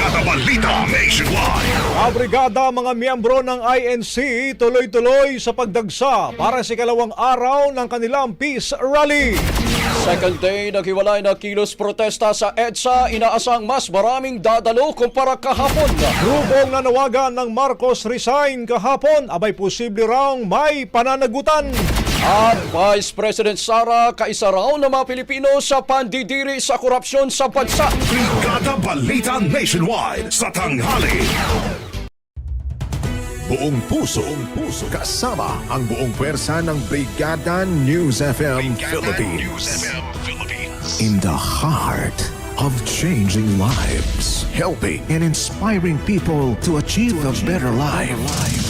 Brigada Balita Nationwide. Kabrigada mga miyembro ng INC tuloy-tuloy sa pagdagsa para sa ikalawang araw ng kanilang peace rally. Second day naghiwalay na kilos protesta sa EDSA, inaasang mas maraming dadalo kumpara kahapon. Grupong nanawagan ng Marcos resign kahapon, abay posible raw may pananagutan. At Vice President Sara, kaisa raw ng mga Pilipino sa pandidiri sa korupsyon sa bansa. Brigada Balita Nationwide. Sa tanghali. Buong puso, buong puso, kasama ang buong pwersa ng Brigada News FM Philippines. In the heart of changing lives, helping and inspiring people to achieve a better life.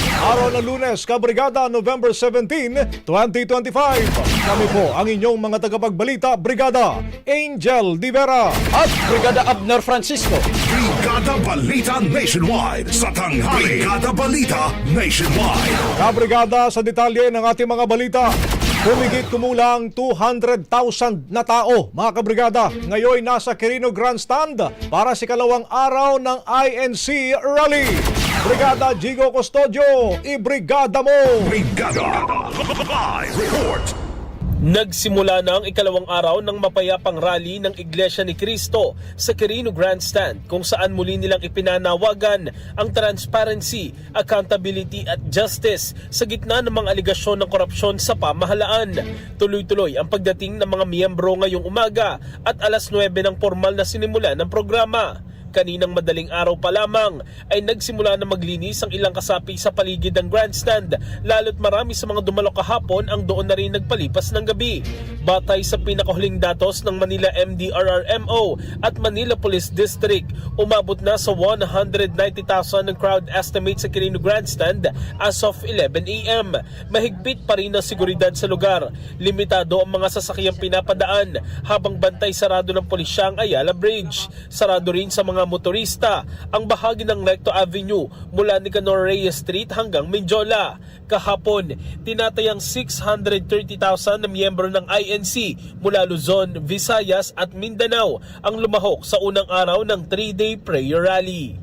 Araw ng lunes, Kabrigada, November 17, 2025. Kami po ang inyong mga tagapagbalita, Brigada Angel Divera. At Brigada Abner Francisco. Brigada Balita Nationwide. Sa tanghali. Brigada Balita Nationwide. Kabrigada sa detalye ng ating mga balita. Humigit kumulang 200,000 na tao, mga kabrigada, ngayon nasa Quirino Grandstand para sa kalawang araw ng INC Rally. Brigada Jigo Custodio, ibrigada mo! Brigada. Live report. Nagsimula na ang ikalawang araw ng mapayapang rally ng Iglesia ni Cristo sa Quirino Grandstand kung saan muli nilang ipinanawagan ang transparency, accountability at justice sa gitna ng mga aligasyon ng korupsyon sa pamahalaan. Tuloy-tuloy ang pagdating ng mga miyembro ngayong umaga at alas 9 ng formal na sinimula ng programa. Kaninang madaling araw pa lamang ay nagsimula na maglinis ang ilang kasapi sa paligid ng grandstand lalo't marami sa mga dumalo kahapon ang doon na rin nagpalipas ng gabi. Batay sa pinakahuling datos ng Manila MDRRMO at Manila Police District, umabot na sa 190,000 ang crowd estimate sa Quirino Grandstand as of 11 a.m. Mahigpit pa rin ang seguridad sa lugar. Limitado ang mga sasakyang pinapadaan habang bantay sarado ng pulisya ang Ayala Bridge. Sarado rin sa mga motorista ang bahagi ng Recto Avenue mula Nicanor Reyes Street hanggang Menjola. Kahapon, tinatayang 630,000 na miyembro ng INC mula Luzon, Visayas at Mindanao ang lumahok sa unang araw ng 3-day prayer rally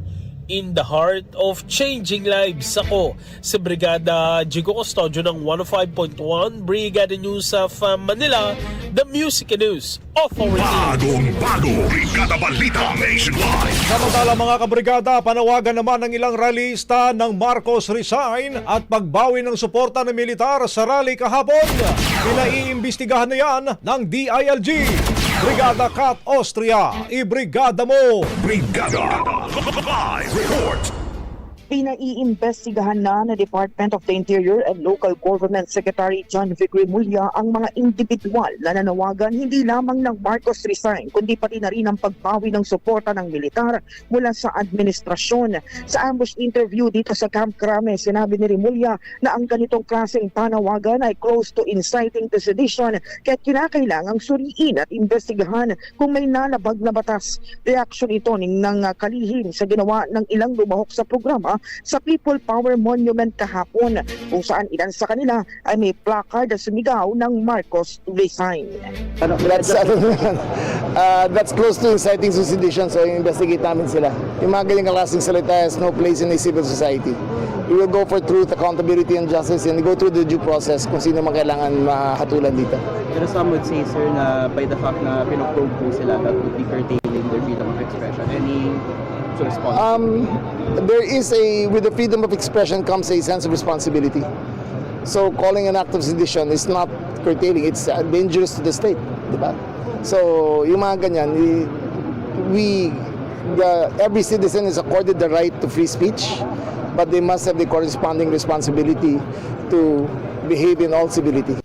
in the heart of changing lives. Ako si Brigada Jigo Custodio ng 105.1 Brigada News of uh, Manila, the Music and News Authority. Bagong bago, Brigada Balita Nationwide. Samantala mga kabrigada, panawagan naman ng ilang rallyista ng Marcos resign at pagbawi ng suporta ng militar sa rally kahapon. Pinaiimbestigahan na yan ng DILG. Brigada Kat Austria, ibrigada mo! Brigada Live Report. Pinaiimbestigahan na ng Department of the Interior and Local Government Secretary John Vic Remulla ang mga individual na nanawagan hindi lamang ng Marcos resign kundi pati na rin ang pagbawi ng suporta ng militar mula sa administrasyon. Sa ambush interview dito sa Camp Crame, sinabi ni Remulla na ang ganitong klaseng panawagan ay close to inciting to sedition kaya kinakailangang suriin at investigahan kung may nalabag na batas. Reaksyon ito ng kalihim sa ginawa ng ilang lumahok sa programa sa People Power Monument kahapon kung saan ilan sa kanila ay may placard na sumigaw ng Marcos Resign. That's, ano naman, uh, that's close to inciting to sedition so investigate namin sila. Yung mga galing klaseng salita has no place in a civil society. We will go for truth, accountability, and justice and go through the due process kung sino man kailangan mahatulan dito. Pero some would say, sir, na by the fact na pinoprobe po sila, that would be curtailing their freedom of expression. Any response? Um, there is a, with the freedom of expression comes a sense of responsibility. So calling an act of sedition is not curtailing, it's dangerous to the state, di ba? So yung mga ganyan, we, we the, every citizen is accorded the right to free speech, but they must have the corresponding responsibility to behave in all civility.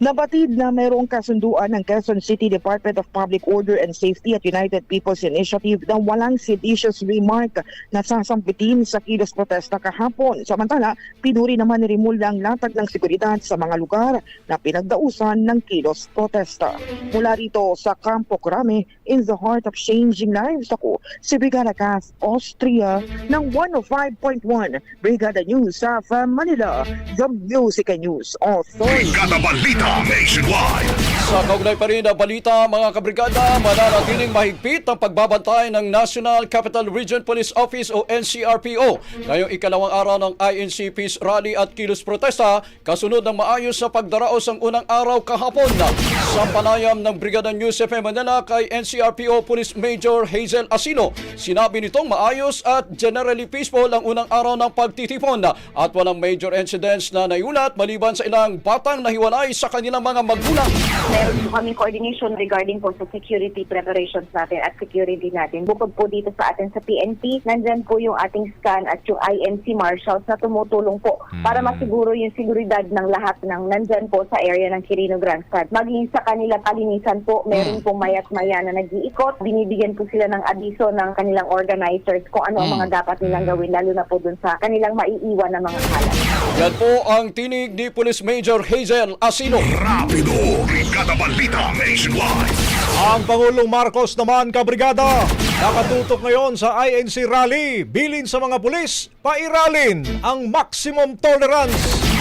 Nabatid na mayroong kasunduan ng Quezon City Department of Public Order and Safety at United People's Initiative na walang seditious remark na sasampitin sa kilos protesta kahapon. Samantala, pinuri naman ni Rimulda ang latag ng seguridad sa mga lugar na pinagdausan ng kilos protesta. Mula rito sa Campo Crame, in the heart of changing lives ako, si Brigada Austria ng 105.1 Brigada News of Manila, the Music News Authority. Brigada Balita Nationwide. Sa kaugnay pa rin na balita mga kabrigada, mananatiling mahigpit ang pagbabantay ng National Capital Region Police Office o NCRPO ngayong ikalawang araw ng INC Peace Rally at Kilos Protesta kasunod ng maayos sa pagdaraos ang unang araw kahapon. Sa panayam ng Brigada News FM Manila kay NCRPO Police Major Hazel Asino, sinabi nitong maayos at generally peaceful ang unang araw ng pagtitipon at walang major incidents na nayulat maliban sa ilang batang nahiwalay sa kanilang mga magulang. Meron po kaming coordination regarding po sa security preparations natin at security natin. Bukod po dito sa atin sa PNP, nandyan po yung ating scan at yung INC marshals na tumutulong po para masiguro yung seguridad ng lahat ng nandyan po sa area ng Quirino Grandstand. Maging sa kanila palinisan po, meron pong mayat maya na nag-iikot. Binibigyan po sila ng abiso ng kanilang organizers kung ano ang mga dapat nilang gawin, lalo na po dun sa kanilang maiiwan na mga kalat. Yan po ang tinig ni Police Major Hazel Asino. Rapido. Brigada Balita Nationwide. Ang Pangulong Marcos naman, kabrigada, nakatutok ngayon sa INC rally. Bilin sa mga pulis, pairalin ang maximum tolerance.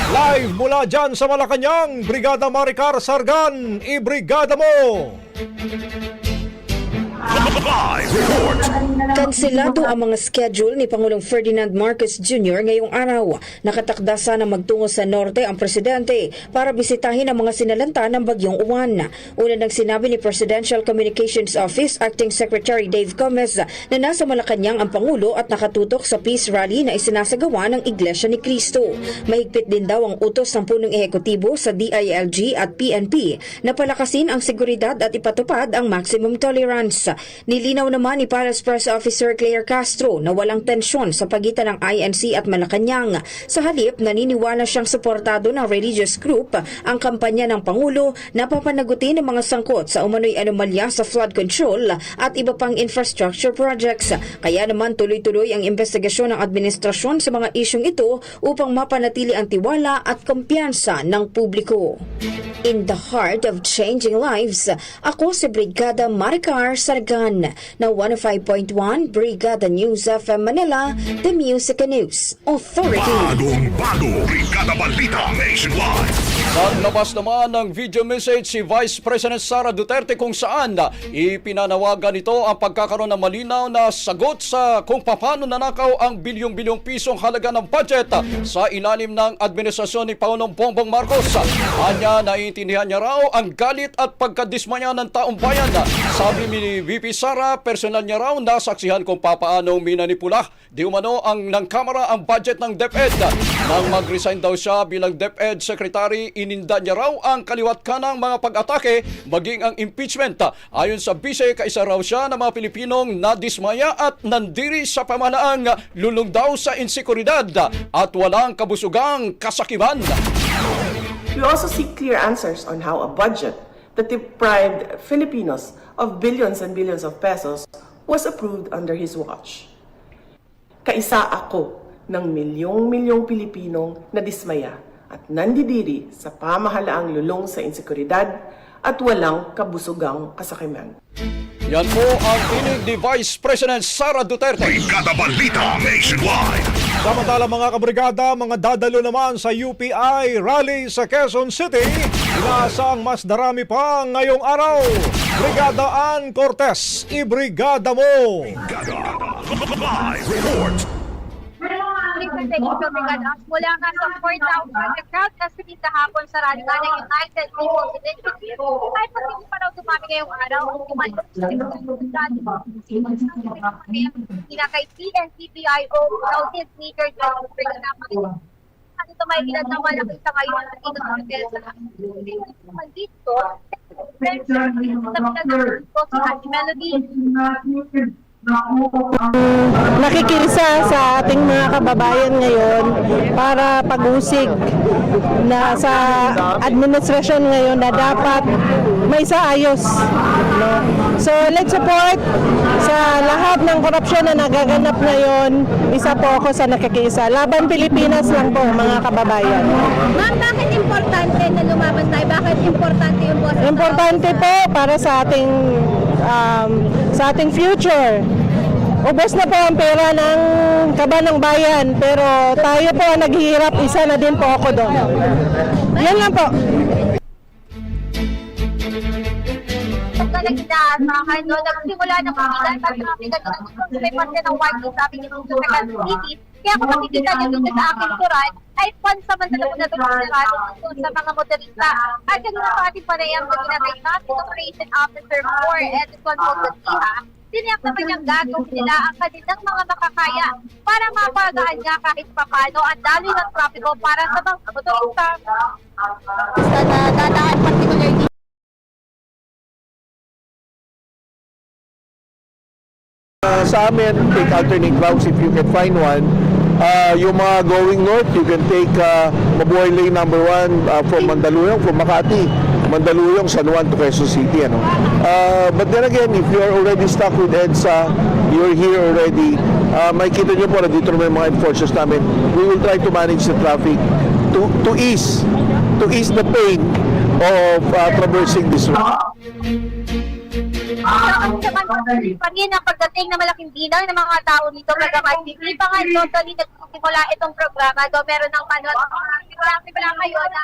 Live mula dyan sa Malacanang, Brigada Maricar Sargan, ibrigada mo! Live Report. Kanselado ang mga schedule ni Pangulong Ferdinand Marcos Jr. ngayong araw. Nakatakda sana magtungo sa norte ang presidente para bisitahin ang mga sinalanta ng bagyong uwan. Una nang sinabi ni Presidential Communications Office Acting Secretary Dave Gomez na nasa Malacanang ang Pangulo at nakatutok sa peace rally na isinasagawa ng Iglesia ni Cristo. Mahigpit din daw ang utos ng punong ehekutibo sa DILG at PNP na palakasin ang seguridad at ipatupad ang maximum tolerance. Nilinaw naman ni Palace Press Officer Claire Castro na walang tensyon sa pagitan ng INC at Malacanang. Sa halip, naniniwala siyang suportado ng religious group ang kampanya ng Pangulo na papanagutin ng mga sangkot sa umano'y anomalya sa flood control at iba pang infrastructure projects. Kaya naman tuloy-tuloy ang investigasyon ng administrasyon sa mga isyong ito upang mapanatili ang tiwala at kumpiyansa ng publiko. In the heart of changing lives, ako si Brigada Maricar Sargan na 105.1 Brigada News FM Manila, The Music and News Authority. Bagong bago, Brigada Balita Nationwide. Naglabas naman ng video message si Vice President Sara Duterte kung saan na ipinanawagan ito ang pagkakaroon ng malinaw na sagot sa kung paano nanakaw ang bilyong-bilyong pisong halaga ng budget sa ilalim ng administrasyon ni Pangulong Bongbong Marcos. Anya, naiintindihan niya raw ang galit at pagkadismaya ng taong bayan. Sabi ni VP Sara, personal niya raw nasaksihan kung papaano minanipula di umano ang ng Kamara ang budget ng DepEd. Nang mag-resign daw siya bilang DepEd Secretary, ininda niya raw ang kaliwat kanang mga pag-atake maging ang impeachment. Ayon sa bise, kaisa raw siya ng mga Pilipinong nadismaya at nandiri sa pamanaang lulong daw sa insekuridad at walang kabusugang kasakiman. We also seek clear answers on how a budget that deprived Filipinos of billions and billions of pesos was approved under his watch. Kaisa ako ng milyong-milyong Pilipinong na dismaya at nandidiri sa pamahalaang lulong sa insekuridad at walang kabusugang kasakiman. Yan po ang tinig ni Vice President Sara Duterte. Brigada Balita Nationwide. Samantala mga kabrigada, mga dadalo naman sa UPI rally sa Quezon City. Inaasang mas darami pa ngayong araw. Brigada Ann Cortez, ibrigada mo! Brigada Live Report. Mula nga sa 4,000 na crowd kasi kahapon sa rally nga ng United People's Initiative ay pati pa raw dumami ngayong araw ang kumalo sa Sina kay PNCPIO Southeast Leader John Brigada Ano ito may ilan na malaki sa ngayon sa ito sa Pesa. Dito, sa Pinagamit ko si Ate Melody. Nakikisa sa ating mga kababayan ngayon para pag-usig na sa administrasyon ngayon na dapat may saayos. No? So let's support sa lahat ng korupsyon na nagaganap ngayon. Isa po ako sa nakikisa. Laban Pilipinas lang po mga kababayan. Ma'am, bakit importante na lumaban tayo? Bakit importante yung boss? Importante po para sa ating um, sa ating future. Ubos na po ang pera ng kaba ng bayan, pero tayo po ang naghihirap, isa na din po ako doon. Yan lang po. Pagka nag-inaasahan, no, nagsimula ng pagkilan, tapos na may parte ng white sabi sa second city. Kaya kung makikita niyo dito sa aking turan, ay pansamantala ko na ito sa mga motorista. At ganun ang ating panayam na ginatay natin Operation Officer 4 Edison Montesiha. Tiniyak naman niyang gagawin nila ang kanilang mga makakaya para mapagaan nga kahit papano ang daloy ng trapiko para sa mga motorista. Sa dadaan particularly Uh, sa amin, take alternate routes if you can find one. Uh, yung mga going north, you can take uh, Mabuhay Lane number 1 uh, from Mandaluyong, from Makati. Mandaluyong, San Juan to Quezon City. Ano? Uh, but then again, if you are already stuck with EDSA, you're here already, uh, makikita nyo po na dito naman yung mga enforcers namin. We will try to manage the traffic to, to ease to ease the pain of uh, traversing this route. Pa rin ang pagdating na malaking bilang ng mga tao dito kagamat hindi pa nga totally nagsisimula itong programa. Do meron ng manual marami pa lang kayo na.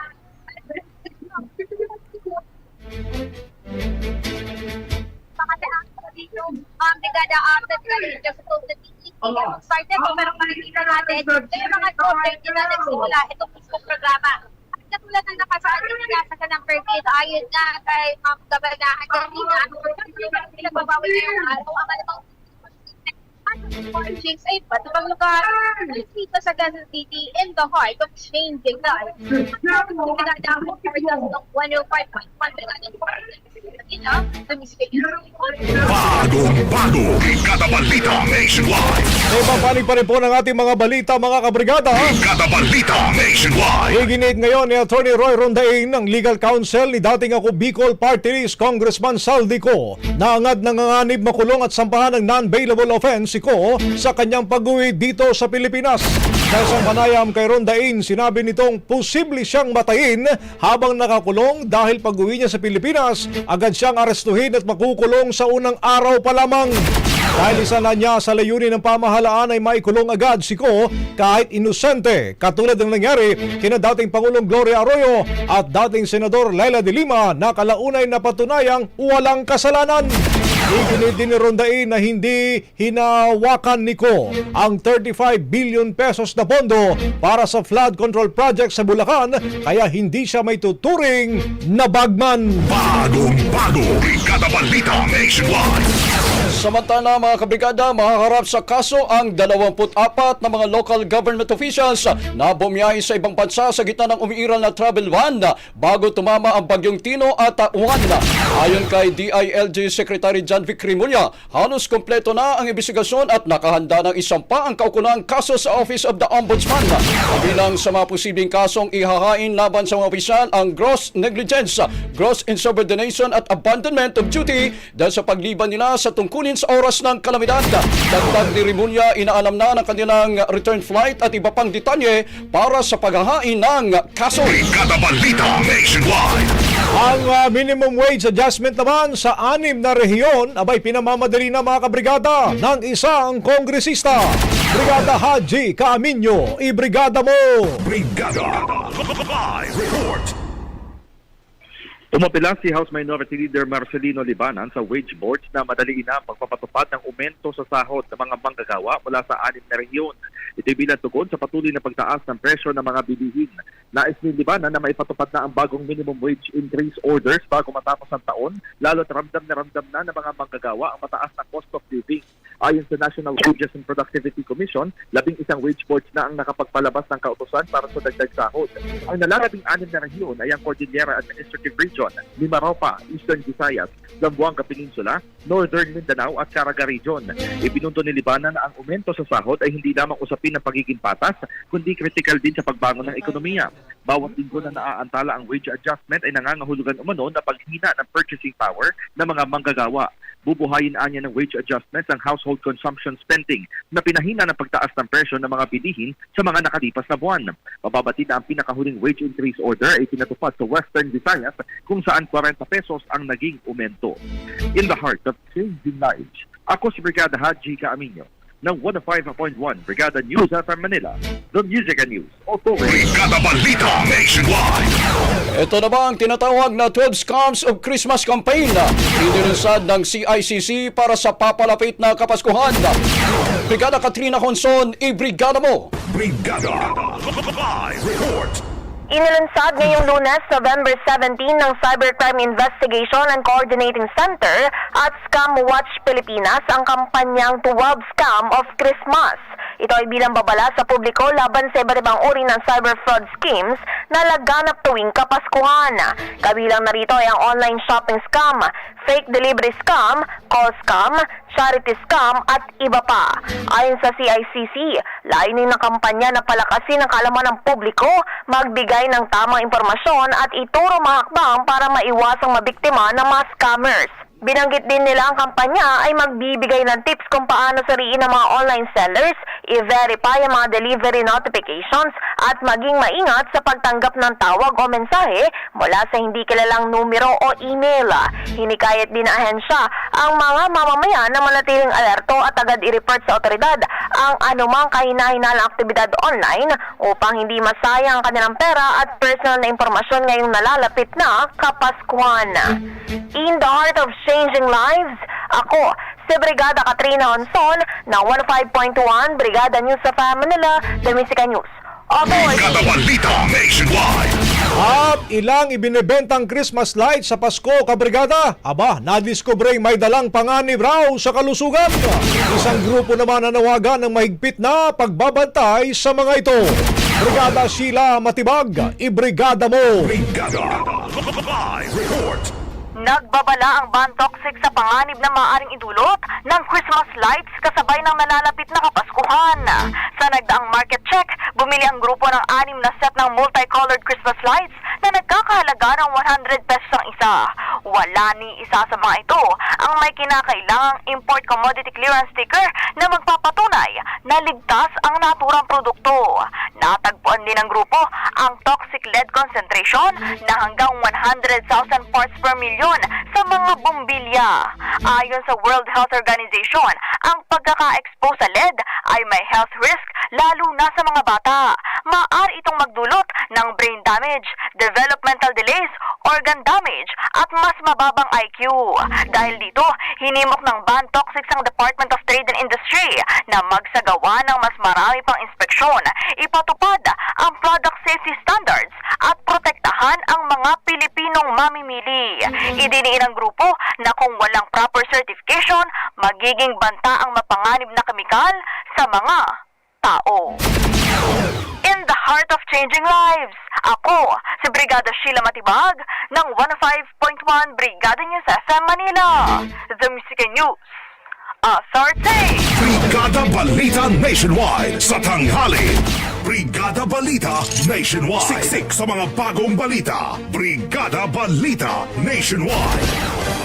Kasi ang dito ang brigada after dito sa City started so pero makikita natin yung mga children na nagsimula itong mismo programa. At katulad ng nakasaan din nila sa kanang permit ayon nga kay Ma'am Gabagahan kanina pinagbabawi na yung araw. Ang malamang sa iba't ibang lugar dito sa Quezon City in the heart of changing lives. Pinadamot for just ng 105.1 Ina, tumisipin Bagong bago, Brigada Balita Nationwide. May papanig pa rin po ng ating mga balita mga kabrigada. Brigada Balita Nationwide. Iginit ngayon ni Attorney Roy Rondain ng legal counsel ni dating ako Bicol Party List Congressman Saldico na angad ng anganib makulong at sampahan ng non-bailable offense si Ko sa kanyang pag-uwi dito sa Pilipinas. Sa isang panayam kay Rondain, sinabi nitong posible siyang matayin habang nakakulong dahil pag-uwi niya sa Pilipinas, agad siyang arestuhin at makukulong sa unang araw pa lamang. Dahil isa na niya sa layunin ng pamahalaan ay maikulong agad si Ko kahit inosente katulad ng nangyari kina dating Pangulong Gloria Arroyo at dating Senador Laila de Lima na kalaunay na patunayang walang kasalanan. Iginit din ni Rondain na hindi hinawakan ni Ko ang 35 billion pesos na pondo para sa flood control project sa Bulacan kaya hindi siya may tuturing na bagman. Bagong bago, Brigada Balita Nationwide. Samantala mga kabrigada, makaharap sa kaso ang 24 na mga local government officials na bumiyahe sa ibang bansa sa gitna ng umiiral na travel ban bago tumama ang bagyong Tino at Juan. Ayon kay DILG Secretary John Vic Rimulya, halos kompleto na ang investigasyon at nakahanda ng isang pa ang kaukulang kaso sa Office of the Ombudsman. Kabilang sa mga posibleng kasong ihahain laban sa mga opisyal ang gross negligence, gross insubordination at abandonment of duty dahil sa pagliban nila sa tungkulin sa oras ng kalamidad. Dagdag ni Rimulya, inaalam na ng kanilang return flight at iba pang detalye para sa paghahain ng kaso. Brigada Balita Nationwide. Ang uh, minimum wage adjustment naman sa anim na rehiyon abay pinamamadali na mga kabrigada ng isang kongresista. Brigada Haji Kaaminyo, ibrigada mo! Brigada Live Report. Umapila si House Minority Leader Marcelino Libanan sa wage boards na madaliin na ang pagpapatupad ng aumento sa sahod ng mga manggagawa mula sa anim na rehiyon. Ito'y bilang tugon sa patuloy na pagtaas ng presyo ng mga bilihin. Nais ni Libanan na maipatupad na ang bagong minimum wage increase orders bago matapos ang taon, lalo't ramdam na ramdam na ng mga manggagawa ang mataas na cost of living. Ayon sa National Wages and Productivity Commission, labing isang wage boards na ang nakapagpalabas ng kautosan para sa dagdag sahod. Ang nalalabing anim na rehiyon ay ang Cordillera Administrative Region, Mimaropa, Eastern Visayas, Zamboanga Peninsula, Northern Mindanao at Caraga Region. Ipinundo ni Libanan na ang aumento sa sahod ay hindi lamang usapin ng pagiging patas, kundi critical din sa pagbangon ng ekonomiya. Bawat linggo na naaantala ang wage adjustment ay nangangahulugan umano na paghina ng purchasing power ng mga manggagawa. Bubuhayin anya ng wage adjustments ang household consumption spending na pinahina ng pagtaas ng presyo ng mga bilihin sa mga nakalipas na buwan. Mababati na ang pinakahuling wage increase order ay pinatupad sa Western Visayas kung saan 40 pesos ang naging aumento. In the heart of changing lives, ako si Brigada Haji Kaaminyo ng 105.1 Brigada News FM Manila, the Music and News Authority. Brigada Balita Nationwide. Ito na ba ang tinatawag na 12 Scams of Christmas Campaign na inilunsad ng CICC para sa papalapit na Kapaskuhan? Brigada Katrina Honson, i-brigada mo! Brigada Live Report. Inilunsad ngayong lunes, November 17 ng Cybercrime Investigation and Coordinating Center at Scam Watch Pilipinas ang kampanyang 12 Scam of Christmas. Ito ay bilang babala sa publiko laban sa iba't ibang uri ng cyber fraud schemes na laganap tuwing Kapaskuhan. Kabilang narito ay ang online shopping scam, fake delivery scam, call scam, charity scam at iba pa. Ayon sa CICC, layunin ng kampanya na palakasin ang kaalaman ng publiko, magbigay ng tamang impormasyon at ituro mga hakbang para maiwasang mabiktima ng mga scammers. Binanggit din nila ang kampanya ay magbibigay ng tips kung paano sariin ang mga online sellers, i-verify ang mga delivery notifications at maging maingat sa pagtanggap ng tawag o mensahe mula sa hindi kilalang numero o email. Hinikayat din ng ahensya ang mga mamamayan na manatiling alerto at agad i-report sa otoridad ang anumang kahina-hinalang aktibidad online upang hindi masayang ang kanilang pera at personal na impormasyon ngayong nalalapit na Kapaskuhan. In the heart of changing lives, ako, si Brigada Katrina Honson ng 15.1 Brigada News sa Manila, The Musica News. Authority. Brigada Balita Nationwide. At Ilang ibinebentang Christmas lights sa Pasko, kabrigada? Aba, nadiskubre may dalang panganib raw sa kalusugan. Isang grupo naman nanawagan ng mahigpit na pagbabantay sa mga ito. Brigada Sheila Matibag, ibrigada mo! Brigada Live Report. Nagbabala ang ban toxic sa panganib na maaaring idulot ng Christmas lights kasabay ng nalalapit na Kapaskuhan. Sa nagdaang market check, bumili ang grupo ng anim na set ng multicolored Christmas lights na nagkakahalaga ng 100 pesos ang isa. Wala ni isa sa mga ito ang may kinakailangang import commodity clearance sticker na magpapatunay na ligtas ang naturang produkto. Natagpuan din ng grupo ang toxic lead concentration na hanggang 100,000 parts per million sa mga bumbilya. Ayon sa World Health Organization, ang pagkaka-expose sa lead ay may health risk lalo na sa mga bata. Maaari itong magdulot ng brain damage, developmental delays, organ damage at mas mababang IQ. Dahil hinimok ng ban toxics ang Department of Trade and Industry na magsagawa ng mas marami pang inspeksyon, ipatupad ang product safety standards at protektahan ang mga Pilipinong mamimili. Idiniin ng grupo na kung walang proper certification, magiging banta ang mapanganib na kemikal sa mga tao. In the heart of changing lives, ako si Brigada Sheila Matibag ng 105.1 Brigada News FM Manila. The Music and News Authority. Brigada Balita Nationwide sa tanghali. Brigada Balita Nationwide. Siksik sa mga bagong balita. Brigada Balita Nationwide.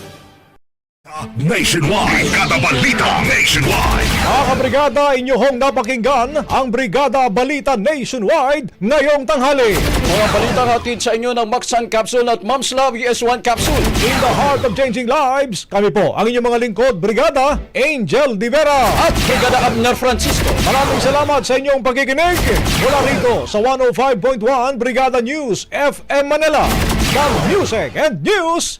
Nationwide. Brigada Balita Nationwide. Mga kabrigada, inyong napakinggan ang Brigada Balita Nationwide ngayong tanghali. Mga balita hatid sa inyo ng Maxan Capsule at Mom's Love US1 Capsule. In the heart of changing lives, kami po ang inyong mga lingkod, Brigada Angel Di Vera. At Brigada Abner Francisco. Maraming salamat sa inyong pagkikinig. Mula rito sa 105.1 Brigada News FM Manila. The Music and News